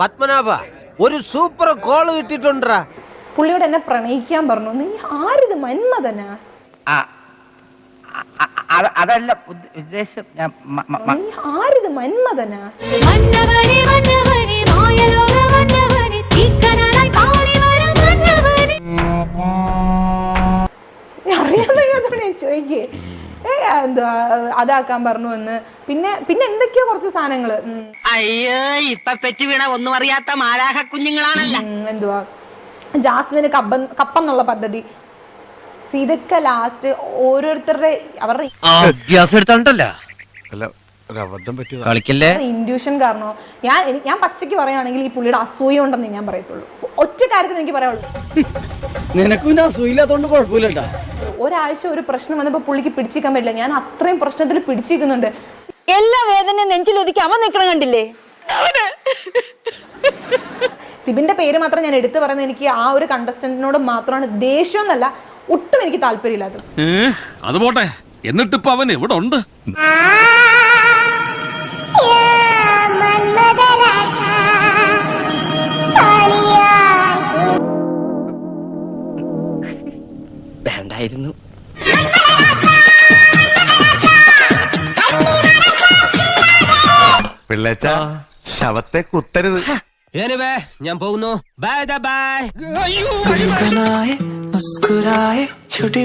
പത്മനാഭ ഒരു super call കിട്ടിട്ടുണ്ടാ പുള്ളിയോട് എന്നെ പ്രണയിക്കാൻ പറഞ്ഞു. നീ ആരിത് മന്മതനാ അതല്ല ഉദ്ദ- ഉദ്ദേശം ഞാൻ നീ ആരിത് മന്മതനാ മന്നവനെ മന്നവനെ മായലോക മന്നവനെ തീക്കനലായി പാറി വരും മന്നവനെ. നീ അറിയാൻ വയ്യാത്തോണ്ട് ഞാൻ ചോദിക്കേ. ഏ എന്താ അതാക്കാൻ പറഞ്ഞു എന്ന്. പിന്നെ പിന്നെ എന്തൊക്കെയോ കുറച്ച് സാധനങ്ങൾ. അയ്യോ ഇപ്പൊ പെറ്റു വീണ ഒന്നും അറിയാത്ത മാലാഹ കുഞ്ഞുങ്ങളാണല്ലോ. എന്തുവാ? ജാസ്മിന് കപ്പ കപ്പെന്നുള്ള പദ്ധതി. ഇതൊക്കെ ലാസ്റ്റ് ഓരോരുത്തരുടെ അവരുടെ ഇൻഡ്യൂഷൻ കാരണോ? ഞാൻ ഞാൻ പച്ചയ്ക്ക് പറയുകയാണെങ്കിൽ ഈ പുള്ളിയുടെ അസൂയ ഉണ്ടെന്ന് ഞാൻ പറയത്തുള്ളൂ. ഒറ്റ കാര്യത്തിൽ എനിക്ക് പറയാനുള്ളൂ. നിനക്കും അസൂയില്ലാത്തോണ്ട് കുഴപ്പമില്ലട്ടാ ഒരാഴ്ച ഒരു പ്രശ്നം വന്നപ്പോൾ പുള്ളിക്ക് പിടിച്ചിരിക്കാൻ പറ്റില്ല. ഞാൻ അത്രയും പ്രശ്നത്തിൽ പിടിച്ചിരിക്കുന്നുണ്ട്. എല്ലാ വേദനയും നെഞ്ചിലൊതുക്കി അവൻ നിൽക്കണം കണ്ടില്ലേ? സിബിന്റെ പേര് മാത്രം ഞാൻ എടുത്തു പറയുന്നത് എനിക്ക് ആ ഒരു കണ്ടസ്റ്റന്റിനോട് മാത്രമാണ് ദേഷ്യം എന്നല്ല ഒട്ടും എനിക്ക് താല്പര്യമില്ലാത്തത് അത്. പോട്ടെ. എന്നിട്ടിപ്പോ അവൻ എവിടെ ഉണ്ട് വേണ്ടായിരുന്നു. പിള്ളേച്ച ശവത്തെ കുത്തരുത്. എനിവേ ഞാൻ പോകുന്നു. ബൈ ബൈ അയ്യോ മുസ്കുരായ